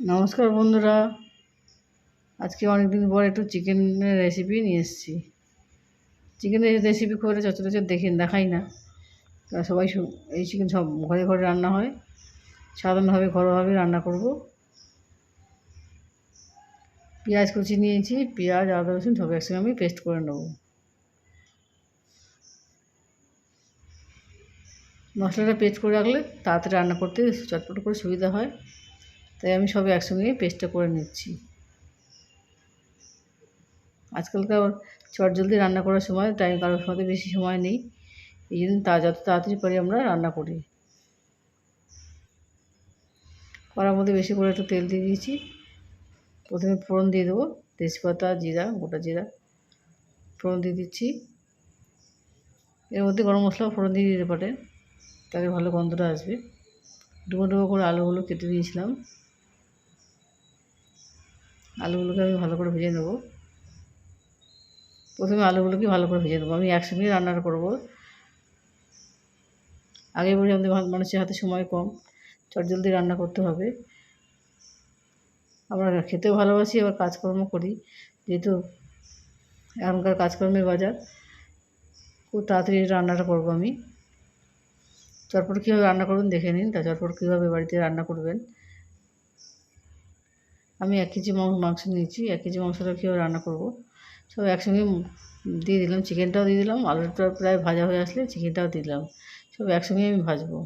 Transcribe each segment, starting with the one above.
নমস্কার বন্ধুরা। আজকে অনেক দিন পর একটু চিকেনের রেসিপি নিয়ে এসেছি। চিকেনের রেসিপি করে একটা সচরাচর দেখে দেখাই না। সবাই এই চিকেন সব ঘরে ঘরে রান্না হয়। সাধারণভাবে ঘরোয়াভাবে রান্না করব। পেঁয়াজ কুচি নিয়েছি। পেঁয়াজ, আদা, রসুন সব একসঙ্গে আমি পেস্ট করে নেব। মশলাটা পেস্ট করে রাখলে তাড়াতাড়ি রান্না করতে চটপট করে সুবিধা হয়। তাই আমি সব একসঙ্গে পেস্টটা করে নিচ্ছি। আজকালকার চট জলদি রান্না করার সময় টাইম কারোর সাথে বেশি সময় নেই। এই জন্য তা যত তাড়াতাড়ি পারি আমরা রান্না করি। কড়ার মধ্যে বেশি করে একটু তেল দিয়ে দিয়েছি। প্রথমে ফোড়ন দিয়ে দেবো। তেজপাতা, জিরা, গোটা জিরা ফোড়ন দিয়ে দিচ্ছি। এর মধ্যে গরম মশলা ফোড়ন দিয়ে দিতে পারে। তাহলে ভালো গন্ধটা আসবে। ডুবো ডুবো করে আলুগুলো কেটে দিয়েছিলাম আলুগুলোকে আমি ভালো করে ভেজে নেব। প্রথমে আলুগুলোকে ভালো করে ভেজে নেব। আমি একসঙ্গে রান্নাটা করব। আগে বলি আমাদের মানুষের হাতে সময় কম। চটজলদি রান্না করতে হবে। আমরা খেতেও ভালোবাসি, আবার কাজকর্ম করি। যেহেতু এখনকার কাজকর্মের বাজার, খুব তাড়াতাড়ি রান্নাটা করব আমি। চটপট কীভাবে রান্না করবেন দেখে নিন। তা চটপট কীভাবে বাড়িতে রান্না করবেন। আমি এক কেজি মাংস নিয়েছি, এক কেজি মাংসটা কীভাবে রান্না করব? সব একসঙ্গে দিয়ে দিলাম, চিকেনটাও দিয়ে দিলাম, আলুটা প্রায় ভাজা হয়ে আসলে চিকেনটাও দিয়ে দিলাম, সব একসঙ্গে আমি ভাজবো।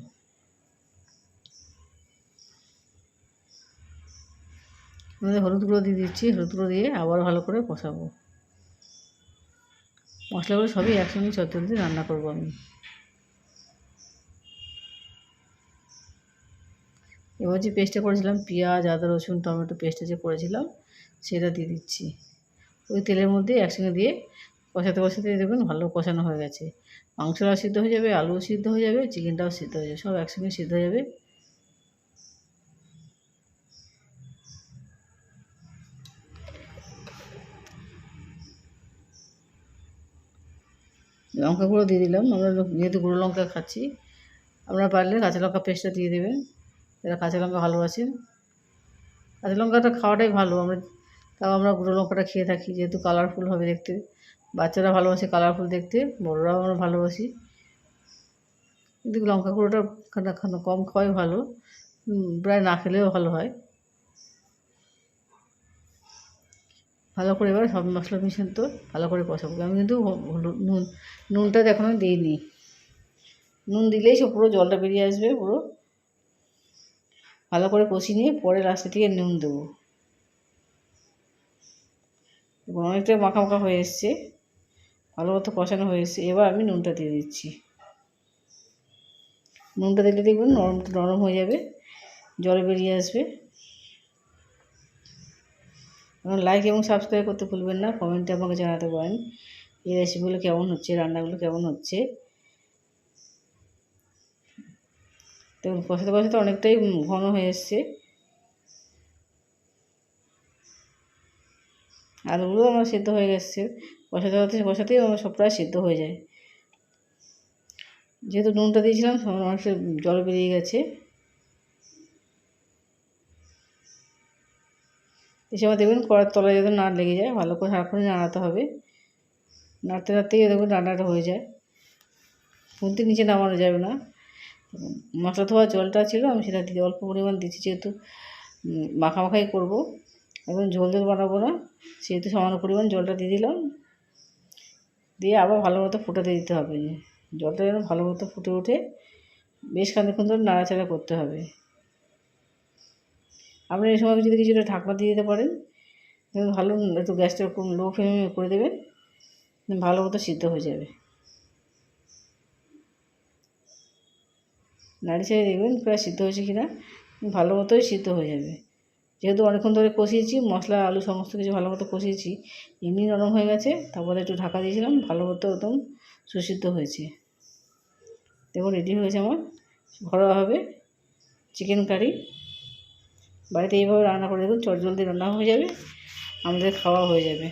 হলুদ গুঁড়ো দিয়ে দিচ্ছি, হলুদ গুঁড়ো দিয়ে আবার ভালো করে কষাবো। মশলাগুলো সবই একসঙ্গে চটজলদি রান্না করব আমি। এবার যে পেস্টটা করেছিলাম, পেঁয়াজ, আদা, রসুন, টমেটো পেস্টটা যে করেছিলাম, সেটা দিয়ে দিচ্ছি। ওই তেলের মধ্যে একসঙ্গে দিয়ে কষাতে কষাতে দেখবেন ভালো কষানো হয়ে গেছে। মাংসটাও সিদ্ধ হয়ে যাবে, আলুও সিদ্ধ হয়ে যাবে, চিকেনটাও সিদ্ধ হয়ে যাবে, সব একসঙ্গে সিদ্ধ হয়ে যাবে। লঙ্কা গুঁড়ো দিয়ে দিলাম, আমরা যেহেতু গুঁড়ো লঙ্কা খাচ্ছি, আপনারা পারলে কাঁচা লঙ্কা পেস্টটা দিয়ে দেবেন। যারা কাঁচা লঙ্কা ভালোবাসেন কাঁচা লঙ্কাটা খাওয়াটাই ভালো, আমরা তাও আমরা গুঁড়ো লঙ্কাটা খেয়ে থাকি, যেহেতু কালারফুল হবে দেখতে। বাচ্চারা ভালোবাসে কালারফুল দেখতে, বড়রাও আমরা ভালোবাসি। কিন্তু লঙ্কা গুঁড়োটা কম খাওয়াই ভালো প্রায় না খেলেও ভালো হয়। ভালো করে এবার সব মশলা মিশিয়ে তো ভালো করে কষাবো। আমি কিন্তু নুন, নুনটা এখনও দিইনি। নুন দিলেই সব পুরো জলটা বেরিয়ে আসবে পুরো। ভালো করে কষিয়ে নিয়ে পরে লাস্টে থেকে নুন দেবো। অনেকটা মাখা মাখা হয়ে এসছে। ভালো মতো কষানো হয়ে এসছে। এবার আমি নুনটা দিয়ে দিচ্ছি। নুনটা দিলে দেখবেন নরম নরম হয়ে যাবে। জল বেরিয়ে আসবে। লাইক এবং সাবস্ক্রাইব করতে ভুলবেন না। কমেন্টে আমাকে জানাতে পারেন। এই রেসিপিগুলো কেমন হচ্ছে? রান্নাগুলো কেমন হচ্ছে? দেখুন কষাতে কষাতে অনেকটাই ঘন হয়ে এসছে। আলুগুলো আমার সিদ্ধ হয়ে গেছে। কষাতে কষাতে কষাতেই আমার সব প্রায় সিদ্ধ হয়ে যায়। যেহেতু নুনটা দিয়েছিলাম অনেকটা জল বেরিয়ে গেছে। এই সময় দেখবেন কড়ার তলায় যাতে না লেগে যায়, ভালো করে সারাক্ষণ নাড়াতে হবে। নাড়তে নাড়তেই দেখবেন রান্নাটা হয়ে যায়। খুন্তি নিচে নামানো যাবে না। মশলা ধোয়া জলটা ছিল, আমি সেটা দিয়ে অল্প পরিমাণ দিচ্ছি যেহেতু মাখামাখাই করব। এবং ঝোল ঝোল বানাবো না, সেহেতু সামান্য পরিমাণ জলটা দিয়ে দিলাম। দিয়ে আবার ভালো মতো ফুটাতে দিতে হবে। জলটা যেন ভালো মতো ফুটে ওঠে, বেশ খানিক্ষণ ধরে নাড়াচাড়া করতে হবে। আপনি এই সময় যদি কিছুটা ঢাকনা দিয়ে দিতে পারেন ভালো একটু গ্যাসটা লো ফ্লেমে করে দেবেন, ভালো মতো সিদ্ধ হয়ে যাবে। নাড়ি ছেড়ে দেখবেন প্রায় সিদ্ধ হয়েছে কিনা, ভালো মতোই সিদ্ধ হয়ে যাবে। যেহেতু অনেকক্ষণ ধরে কষিয়েছি, মশলা, আলু সমস্ত কিছু ভালো মতো কষিয়েছি, এমনি নরম হয়ে গেছে, তারপরে একটু ঢাকা দিয়েছিলাম, ভালো মতো একদম সুসিদ্ধ হয়েছে। দেখুন রেডি হয়েছে আমার, ঘরোয়াভাবে চিকেন কারি বাড়িতে এইভাবে রান্না করে দেখুন, চটজলদি রান্না হয়ে যাবে, আমাদের খাওয়া হয়ে যাবে।